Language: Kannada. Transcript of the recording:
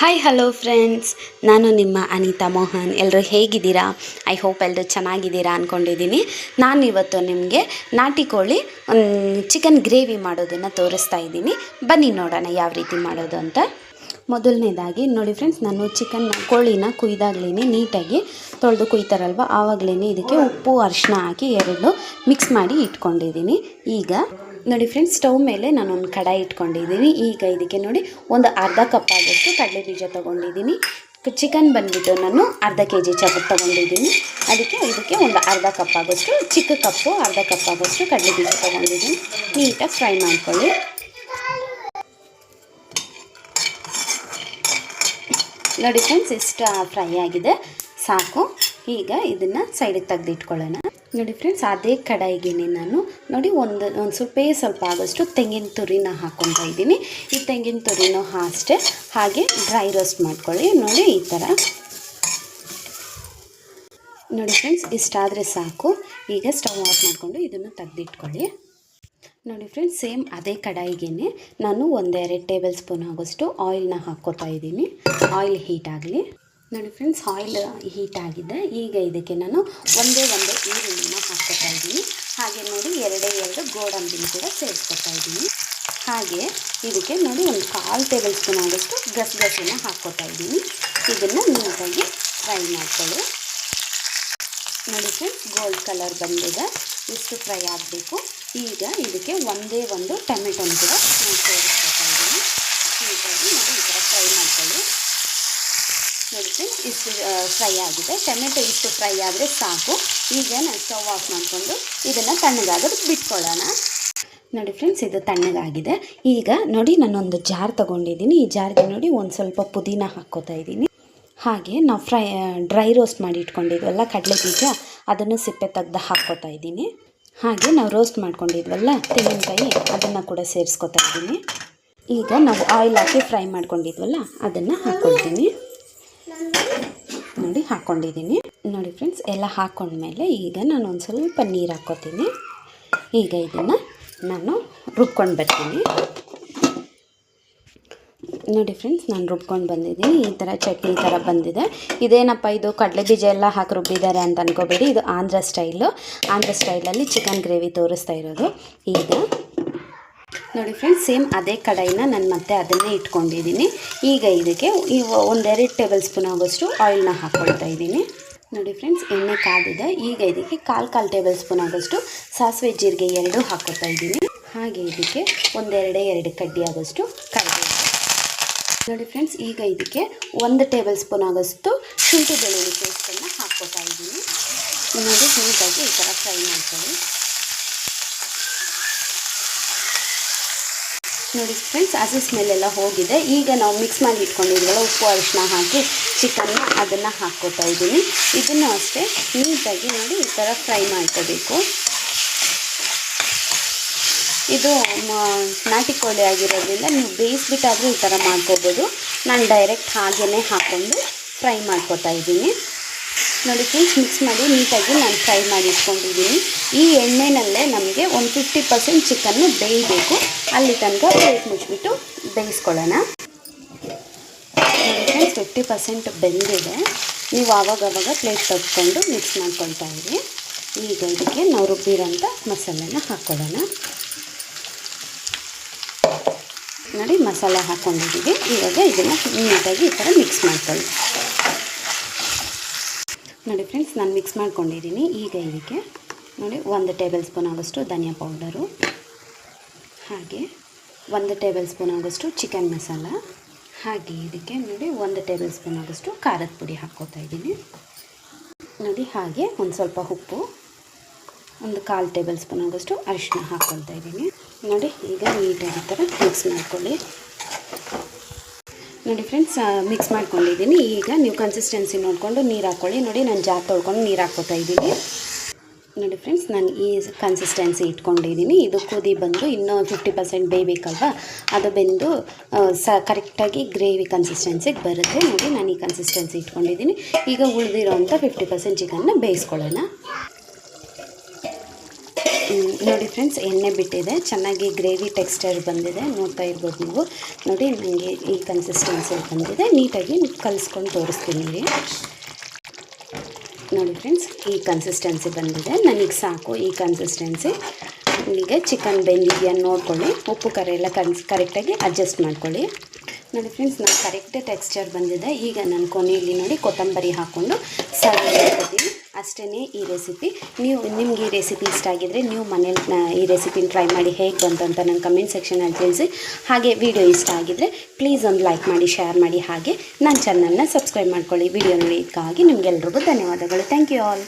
ಹಾಯ್ ಹಲೋ ಫ್ರೆಂಡ್ಸ್ ನಾನು ನಿಮ್ಮ ಅನಿತಾ ಮೋಹನ್. ಎಲ್ಲರೂ ಹೇಗಿದ್ದೀರಾ? ಐ ಹೋಪ್ ಎಲ್ಲರೂ ಚೆನ್ನಾಗಿದ್ದೀರಾ ಅಂದ್ಕೊಂಡಿದ್ದೀನಿ ನಾನು ಇವತ್ತು ನಿಮಗೆ ನಾಟಿ ಕೋಳಿ ಚಿಕನ್ ಗ್ರೇವಿ ಮಾಡೋದನ್ನು ತೋರಿಸ್ತಾ ಇದ್ದೀನಿ. ಬನ್ನಿ ನೋಡೋಣ ಯಾವ ರೀತಿ ಮಾಡೋದು ಅಂತ. ಮೊದಲನೇದಾಗಿ, ನೋಡಿ ಫ್ರೆಂಡ್ಸ್ ನಾನು ಚಿಕನ್ ಕೋಳಿನ ಕುಯ್ದಾಗ್ಲೇ ನೀಟಾಗಿ ತೊಳೆದು ಕುಯ್ತಾರಲ್ವ? ಆವಾಗಲೇ ಇದಕ್ಕೆ ಉಪ್ಪು ಅರಿಶಿನ ಹಾಕಿ ಎರಡು ಮಿಕ್ಸ್ ಮಾಡಿ ಇಟ್ಕೊಂಡಿದ್ದೀನಿ. ಈಗ ನೋಡಿ ಫ್ರೆಂಡ್ಸ್ ಸ್ಟವ್ ಮೇಲೆ ನಾನೊಂದು ಕಡಾಯಿ ಇಟ್ಕೊಂಡಿದ್ದೀನಿ. ಈಗ ಇದಕ್ಕೆ ನೋಡಿ ಒಂದು ಅರ್ಧ ಕಪ್ ಆಗೋಷ್ಟು ಕಡಲೆ ಬೀಜ ತೊಗೊಂಡಿದ್ದೀನಿ. ಚಿಕನ್ ಬಂದುಬಿಟ್ಟು ನಾನು ಅರ್ಧ ಕೆ ಜಿ ಚಪ ತೊಗೊಂಡಿದ್ದೀನಿ. ಅದಕ್ಕೆ ಇದಕ್ಕೆ ಒಂದು ಅರ್ಧ ಕಪ್ ಆಗೋಷ್ಟು ಚಿಕ್ಕ ಕಪ್ಪು ಅರ್ಧ ಕಪ್ ಆಗೋಷ್ಟು ಕಡಲೆ ಬೀಜ ತೊಗೊಂಡಿದ್ದೀನಿ. ನೀಟಾಗಿ ಫ್ರೈ ಮಾಡ್ಕೊಳ್ಳಿ. ನೋಡಿ ಫ್ರೆಂಡ್ಸ್ ಇಷ್ಟು ಫ್ರೈ ಆಗಿದೆ. ಸಾಕು. ಈಗ ಇದನ್ನು ಸೈಡಿಗೆ ತೆಗೆದಿಟ್ಕೊಳ್ಳೋಣ. ನೋಡಿ ಫ್ರೆಂಡ್ಸ್ ಅದೇ ಕಡಾಯಿಗೆ ನಾನು ನೋಡಿ ಒಂದು ಒಂದು ಸ್ವಲ್ಪ ಸ್ವಲ್ಪ ಆಗೋಷ್ಟು ತೆಂಗಿನ ತುರಿನ ಹಾಕ್ಕೊತಾ ಇದ್ದೀನಿ. ಈ ತೆಂಗಿನ ತುರಿನೂ ಅಷ್ಟೇ ಹಾಗೆ ಡ್ರೈ ರೋಸ್ಟ್ ಮಾಡ್ಕೊಳ್ಳಿ. ನೋಡಿ ಈ ಥರ ನೋಡಿ ಫ್ರೆಂಡ್ಸ್ ಇಷ್ಟಾದರೆ ಸಾಕು. ಈಗ ಸ್ಟವ್ ಆಫ್ ಮಾಡಿಕೊಂಡು ಇದನ್ನು ತೆಗೆದಿಟ್ಕೊಳ್ಳಿ. ನೋಡಿ ಫ್ರೆಂಡ್ಸ್ ಸೇಮ್ ಅದೇ ಕಡಾಯಿಗೆ ನಾನು ಒಂದೆರಡು ಟೇಬಲ್ ಸ್ಪೂನ್ ಆಗೋಷ್ಟು ಆಯಿಲ್ನ ಹಾಕ್ಕೋತಾ ಇದ್ದೀನಿ. ಆಯಿಲ್ ಹೀಟ್ ಆಗಲಿ. ನೋಡಿ ಫ್ರೆಂಡ್ಸ್ ಆಯಿಲ್ ಹೀಟ್ ಆಗಿದೆ. ಈಗ ಇದಕ್ಕೆ ನಾನು ಒಂದೇ ಒಂದು ಈರುಳ್ಳಿನ ಹಾಕ್ಕೊತಾ ಇದ್ದೀನಿ. ಹಾಗೆ ನೋಡಿ ಎರಡೇ ಎರಡು ಗೋಡಂಬಿನ ಕೂಡ ಸೇರಿಸ್ಕೊತಾ ಇದ್ದೀನಿ. ಹಾಗೆ ಇದಕ್ಕೆ ನೋಡಿ ಒಂದು ಕಾಲು ಟೇಬಲ್ ಸ್ಪೂನ್ ಆದಷ್ಟು ಗಸಗಸೆನ ಹಾಕ್ಕೊತಾ ಇದ್ದೀನಿ. ಇದನ್ನು ನೀಟಾಗಿ ಫ್ರೈ ಮಾಡ್ಕೊಳ್ಳಿ. ನೋಡಿ ಫ್ರೆಂಡ್ಸ್ ಗೋಲ್ಡ್ ಕಲರ್ ಬಂದಿದೆ. ಇಷ್ಟು ಫ್ರೈ ಆಗಬೇಕು. ಈಗ ಇದಕ್ಕೆ ಒಂದೇ ಒಂದು ಟೊಮೆಟೊನ ಕೂಡ ನಾನು ಸೇರಿಸ್ಕೊತಾ ಇದ್ದೀನಿ. ನೀಟಾಗಿ ನೋಡಿ ಈ ಥರ ಫ್ರೈ ಮಾಡ್ಕೊಳ್ಳಿ. ಫ್ರೆಂಡ್ಸ್ ಇಷ್ಟು ಫ್ರೈ ಆಗಿದೆ. ಟೊಮೆಟೊ ಇಷ್ಟು ಫ್ರೈ ಆದರೆ ಸಾಕು. ಈಗ ನಾನು ಸ್ಟವ್ ಆಫ್ ಮಾಡಿಕೊಂಡು ಇದನ್ನು ತಣ್ಣಗಾದ್ರೆ ಬಿಟ್ಕೊಳ್ಳೋಣ. ನೋಡಿ ಫ್ರೆಂಡ್ಸ್, ಇದು ತಣ್ಣಗಾಗಿದೆ. ಈಗ ನೋಡಿ ನಾನೊಂದು ಜಾರ್ ತೊಗೊಂಡಿದ್ದೀನಿ. ಈ ಜಾರ್ಗೆ ನೋಡಿ ಒಂದು ಸ್ವಲ್ಪ ಪುದೀನ ಹಾಕ್ಕೋತಾ ಇದ್ದೀನಿ. ಹಾಗೆ ನಾವು ಫ್ರೈ ಡ್ರೈ ರೋಸ್ಟ್ ಮಾಡಿ ಇಟ್ಕೊಂಡಿದ್ವಲ್ಲ ಕಡಲೆ ಬೀಜ ಅದನ್ನು ಸಿಪ್ಪೆ ತೆಗ್ದು ಹಾಕ್ಕೋತಾ ಇದ್ದೀನಿ. ಹಾಗೆ ನಾವು ರೋಸ್ಟ್ ಮಾಡ್ಕೊಂಡಿದ್ವಲ್ಲ, ತೆಂಗಿನಕಾಯಿ ಅದನ್ನು ಕೂಡ ಸೇರಿಸ್ಕೊತಾ ಇದ್ದೀನಿ. ಈಗ ನಾವು ಆಯಿಲ್ ಹಾಕಿ ಫ್ರೈ ಮಾಡ್ಕೊಂಡಿದ್ವಲ್ಲ, ಅದನ್ನು ಹಾಕ್ಕೊಳ್ತೀನಿ. ಹಾಕ್ಕೊಂಡಿದ್ದೀನಿ ನೋಡಿ ಫ್ರೆಂಡ್ಸ್, ಎಲ್ಲ ಹಾಕ್ಕೊಂಡ್ಮೇಲೆ ಈಗ ನಾನು ಒಂದು ಸ್ವಲ್ಪ ನೀರು ಹಾಕ್ಕೋತೀನಿ. ಈಗ ಇದನ್ನು ನಾನು ರುಬ್ಕೊಂಡು ಬರ್ತೀನಿ. ನೋಡಿ ಫ್ರೆಂಡ್ಸ್, ನಾನು ರುಬ್ಕೊಂಡು ಬಂದಿದ್ದೀನಿ. ಈ ಥರ ಚಟ್ನಿ ಥರ ಬಂದಿದೆ. ಇದೇನಪ್ಪ ಇದು? ಕಡಲೆ ಬೀಜ ಎಲ್ಲ ಹಾಕಿ ರುಬ್ಬಿದ್ದಾರೆ ಅಂತ ಅನ್ಕೋಬೇಡಿ. ಇದು ಆಂಧ್ರ ಸ್ಟೈಲು. ಆಂಧ್ರ ಸ್ಟೈಲಲ್ಲಿ ಚಿಕನ್ ಗ್ರೇವಿ ತೋರಿಸ್ತಾ ಇರೋದು. ಈಗ ನೋಡಿ ಫ್ರೆಂಡ್ಸ್ ಸೇಮ್ ಅದೇ ಕಡಾಯಿನ ನಾನು ಮತ್ತೆ ಅದನ್ನೇ ಇಟ್ಕೊಂಡಿದ್ದೀನಿ. ಈಗ ಇದಕ್ಕೆ ಒಂದೆರಡು ಟೇಬಲ್ ಸ್ಪೂನ್ ಆಗೋಷ್ಟು ಆಯಿಲ್ನ ಹಾಕ್ಕೊಳ್ತಾ ಇದ್ದೀನಿ. ನೋಡಿ ಫ್ರೆಂಡ್ಸ್ ಎಣ್ಣೆ ಕಾದಿದೆ. ಈಗ ಇದಕ್ಕೆ ಕಾಲು ಕಾಲು ಟೇಬಲ್ ಸ್ಪೂನ್ ಆಗೋಷ್ಟು ಸಾಸಿವೆ ಜೀರಿಗೆ ಎರಡು ಹಾಕ್ಕೊತಾ ಇದ್ದೀನಿ. ಹಾಗೆ ಇದಕ್ಕೆ ಒಂದೆರಡೇ ಎರಡು ಕಡ್ಡಿ ಆಗೋಷ್ಟು ಕರಿಬೇವು. ನೋಡಿ ಫ್ರೆಂಡ್ಸ್ ಈಗ ಇದಕ್ಕೆ ಒಂದು ಟೇಬಲ್ ಸ್ಪೂನ್ ಆಗೋಷ್ಟು ಶುಂಠಿ ಬೆಳ್ಳುಳ್ಳಿ ಪೇಸ್ಟನ್ನು ಹಾಕ್ಕೊತಾ ಇದ್ದೀನಿ. ನೋಡಿ ನೀಟಾಗಿ ಈ ಥರ ಫ್ರೈ ಮಾಡ್ಕೊಳ್ಳಿ. ನೋಡಿ ಫ್ರೆಂಡ್ಸ್ ಹಸಿ ಸ್ಮೆಲ್ಲೆಲ್ಲ ಹೋಗಿದೆ. ಈಗ ನಾವು ಮಿಕ್ಸ್ ಮಾಡಿ ಇಟ್ಕೊಂಡಿದ್ವಲ್ಲ, ಉಪ್ಪು ಅರಿಶಿನ ಹಾಕಿ ಚಿಕನ್ನ ಅದನ್ನು ಹಾಕ್ಕೋತಾ ಇದ್ದೀನಿ. ಇದನ್ನು ಅಷ್ಟೇ ನೀಟಾಗಿ ನೋಡಿ ಈ ಥರ ಫ್ರೈ ಮಾಡ್ಕೋಬೇಕು. ಇದು ನಾಟಿ ಕೋಳಿ ಆಗಿರೋದ್ರಿಂದ ನೀವು ಬೇಯಿಸ್ಬಿಟ್ಟಾದರೂ ಈ ಥರ ಮಾಡ್ಕೋಬೋದು. ನಾನು ಡೈರೆಕ್ಟ್ ಹಾಗೇ ಹಾಕ್ಕೊಂಡು ಫ್ರೈ ಮಾಡ್ಕೋತಾ ಇದ್ದೀನಿ. ನೋಡಿ ಫ್ರೆಂಡ್ಸ್ ಮಿಕ್ಸ್ ಮಾಡಿ ನೀಟಾಗಿ ನಾನು ಫ್ರೈ ಮಾಡಿ ಇಟ್ಕೊಂಡಿದ್ದೀನಿ. ಈ ಎಣ್ಣೆನಲ್ಲೇ ನಮಗೆ ಒಂದು ಫಿಫ್ಟಿ ಪರ್ಸೆಂಟ್ ಚಿಕನ್ನು ಬೇಯಬೇಕು. ಅಲ್ಲಿ ತನಕ ಪ್ಲೇಟ್ ಮುಚ್ಚಿಬಿಟ್ಟು ಬೇಯಿಸ್ಕೊಳ್ಳೋಣ. ನೋಡಿ ಫ್ರೆಂಡ್ಸ್ ಫಿಫ್ಟಿ ಪರ್ಸೆಂಟ್ ಬೆಂದಿದೆ. ನೀವು ಆವಾಗವಾಗ ಪ್ಲೇಟ್ ತಗ್ಕೊಂಡು ಮಿಕ್ಸ್ ಮಾಡ್ಕೊಳ್ತಾ ಇರಿ. ಈಗ ಇದಕ್ಕೆ ನಾವು ರುಬ್ಬಿರೋಂಥ ಮಸಾಲೆನ ಹಾಕ್ಕೊಳ್ಳೋಣ. ನೋಡಿ, ಮಸಾಲೆ ಹಾಕ್ಕೊಂಡಿದ್ದೀವಿ. ಇವಾಗ ಇದನ್ನು ನೀಟಾಗಿ ಈ ಥರ ಮಿಕ್ಸ್ ಮಾಡ್ಕೊಳ್ಳಿ. ನೋಡಿ ಫ್ರೆಂಡ್ಸ್ ನಾನು ಮಿಕ್ಸ್ ಮಾಡ್ಕೊಂಡಿದ್ದೀನಿ. ಈಗ ಇದಕ್ಕೆ ನೋಡಿ ಒಂದು ಟೇಬಲ್ ಸ್ಪೂನ್ ಆಗೋಷ್ಟು ಧನಿಯಾ ಪೌಡರು ಹಾಗೆ ಒಂದು ಟೇಬಲ್ ಸ್ಪೂನ್ ಆಗೋಷ್ಟು ಚಿಕನ್ ಮಸಾಲ ಹಾಗೆ ಇದಕ್ಕೆ ನೋಡಿ ಒಂದು ಟೇಬಲ್ ಸ್ಪೂನ್ ಆಗೋಷ್ಟು ಖಾರದ ಪುಡಿ ಹಾಕ್ಕೋತಾ ಇದ್ದೀನಿ. ನೋಡಿ ಹಾಗೆ ಒಂದು ಸ್ವಲ್ಪ ಉಪ್ಪು, ಒಂದು ಕಾಲು ಟೇಬಲ್ ಸ್ಪೂನ್ ಆಗೋಷ್ಟು ಅರಿಶಿನ ಹಾಕ್ಕೊಳ್ತಾ ಇದ್ದೀನಿ. ನೋಡಿ ಈಗ ನೀಟಾಗಿ ಥರ ಮಿಕ್ಸ್ ಮಾಡ್ಕೊಳ್ಳಿ. ನೋಡಿ ಫ್ರೆಂಡ್ಸ್ ಮಿಕ್ಸ್ ಮಾಡ್ಕೊಂಡಿದ್ದೀನಿ. ಈಗ ನೀವು ಕನ್ಸಿಸ್ಟೆನ್ಸಿ ನೋಡಿಕೊಂಡು ನೀರು ಹಾಕ್ಕೊಳ್ಳಿ ನೋಡಿ, ನಾನು ಜಾರ್ ತೊಳ್ಕೊಂಡು ನೀರು ಹಾಕ್ಕೋತಾ ಇದ್ದೀನಿ. ನೋಡಿ ಫ್ರೆಂಡ್ಸ್ ನಾನು ಈ ಕನ್ಸಿಸ್ಟೆನ್ಸಿ ಇಟ್ಕೊಂಡಿದ್ದೀನಿ. ಇದು ಕುದಿ ಬಂದು ಇನ್ನೂ ಫಿಫ್ಟಿ ಪರ್ಸೆಂಟ್ ಬೇಯಬೇಕಲ್ವ? ಅದು ಬೆಂದು ಸ ಕರೆಕ್ಟಾಗಿ ಗ್ರೇವಿ ಕನ್ಸಿಸ್ಟೆನ್ಸಿಗೆ ಬರುತ್ತೆ. ನೋಡಿ, ನಾನು ಈ ಕನ್ಸಿಸ್ಟೆನ್ಸಿ ಇಟ್ಕೊಂಡಿದ್ದೀನಿ. ಈಗ ಉಳಿದಿರೋಂಥ ಫಿಫ್ಟಿ ಪರ್ಸೆಂಟ್ ಚಿಕನ್ನ ಬೇಯಿಸ್ಕೊಳ್ಳೋಣ. ನೋಡಿ ಫ್ರೆಂಡ್ಸ್, ಎಣ್ಣೆ ಬಿಟ್ಟಿದೆ. ಚೆನ್ನಾಗಿ ಗ್ರೇವಿ ಟೆಕ್ಸ್ಚರ್ ಬಂದಿದೆ. ನೋಡ್ತಾ ಇರ್ಬೋದು ನೀವು. ನೋಡಿ ನನಗೆ ಈ ಕನ್ಸಿಸ್ಟೆನ್ಸಿ ಬಂದಿದೆ. ನೀಟಾಗಿ ಕಲಿಸ್ಕೊಂಡು ತೋರಿಸ್ತೀನಿ ನೋಡಿ ನೋಡಿ ಫ್ರೆಂಡ್ಸ್, ಈ ಕನ್ಸಿಸ್ಟೆನ್ಸಿ ಬಂದಿದೆ. ನನಗೆ ಸಾಕು ಈ ಕನ್ಸಿಸ್ಟೆನ್ಸಿ ನಿಮಗೆ ಚಿಕನ್ ಬೆಂದಿದೆಯಾ ನೋಡ್ಕೊಳ್ಳಿ. ಉಪ್ಪು, ಕರೆ ಎಲ್ಲ ಕನ್ಸ್ ಕರೆಕ್ಟಾಗಿ ಅಡ್ಜಸ್ಟ್ ಮಾಡ್ಕೊಳ್ಳಿ. ನೋಡಿ ಫ್ರೆಂಡ್ಸ್, ನಾನು ಕರೆಕ್ಟ್ ಟೆಕ್ಸ್ಚರ್ ಬಂದಿದೆ. ಈಗ ನಾನು ಕೊನೆಯಲ್ಲಿ ನೋಡಿ ಕೊತ್ತಂಬರಿ ಹಾಕ್ಕೊಂಡು ಸರ್ವ್ ಮಾಡ್ಕೊತೀನಿ. ಅಷ್ಟೇ ಈ ರೆಸಿಪಿ ನೀವು ನಿಮ್ಗೆ ಈ ರೆಸಿಪಿ ಇಷ್ಟ ಆಗಿದ್ರೆ ನೀವು ಮನೇಲಿ ಈ ರೆಸಿಪಿನ ಟ್ರೈ ಮಾಡಿ ಹೇಗೆ ಬಂತು ಅಂತ ನನ್ನ ಕಮೆಂಟ್ ಸೆಕ್ಷನಲ್ಲಿ ತಿಳಿಸಿ. ಹಾಗೆ ವಿಡಿಯೋ ಇಷ್ಟ ಆಗಿದ್ರೆ ಪ್ಲೀಸ್ ಒಂದು ಲೈಕ್ ಮಾಡಿ ಶೇರ್ ಮಾಡಿ. ಹಾಗೆ ನನ್ನ ಚಾನಲ್ನ ಸಬ್ಸ್ಕ್ರೈಬ್ ಮಾಡ್ಕೊಳ್ಳಿ. ವಿಡಿಯೋ ನೋಡಿದ್ದಕ್ಕಾಗಿ ನಿಮಗೆಲ್ರಿಗೂ ಧನ್ಯವಾದಗಳು. Thank you all